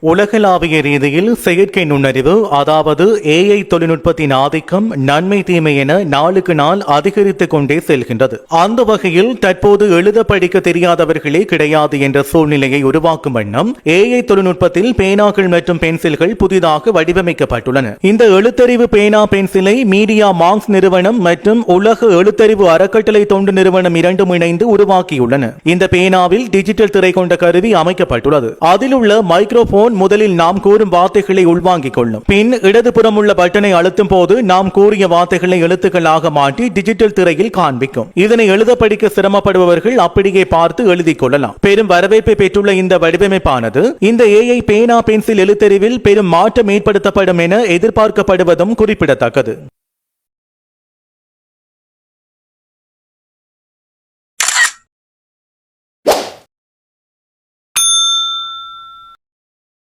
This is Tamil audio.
உலகளாவிய ரீதியில் செயற்கை நுண்ணறிவு அதாவது ஏஐ தொழில்நுட்பத்தின் ஆதிக்கம் நன்மை தீமை என நாளுக்கு நாள் அதிகரித்துக் கொண்டே செல்கின்றது. அந்த வகையில் தற்போது எழுத படிக்க தெரியாதவர்களே கிடையாது என்ற சூழ்நிலையை உருவாக்கும் வண்ணம் ஏஐ தொழில்நுட்பத்தில் பேனாக்கள் மற்றும் பென்சில்கள் புதிதாக வடிவமைக்கப்பட்டுள்ளன. இந்த எழுத்தறிவு பேனா பென்சிலை மீடியா மார்க்ஸ் நிறுவனம் மற்றும் உலக எழுத்தறிவு அறக்கட்டளை தொண்டு நிறுவனம் இரண்டும் இணைந்து உருவாக்கியுள்ளன. இந்த பேனாவில் டிஜிட்டல் திரை கொண்ட கருவி அமைக்கப்பட்டுள்ளது. அதில் உள்ள மைக்ரோபோன் முதலில் நாம் கூறும் வார்த்தைகளை உள்வாங்கிக் கொள்ளும். பின் இடதுபுறம் உள்ள பட்டனை அழுத்தும் போது நாம் கூறிய வார்த்தைகளை எழுத்துக்களாக மாற்றி டிஜிட்டல் திரையில் காண்பிக்கும். இதனை எழுத படிக்க சிரமப்படுபவர்கள் அப்படியே பார்த்து எழுதிக் கொள்ளலாம். பெரும் வரவேற்பை பெற்றுள்ள இந்த வடிவமைப்பானது இந்த ஏஐ பேனா பென்சில் எழுத்தறிவில் பெரும் மாற்றம் ஏற்படுத்தப்படும் என எதிர்பார்க்கப்படுவதும் குறிப்பிடத்தக்கது.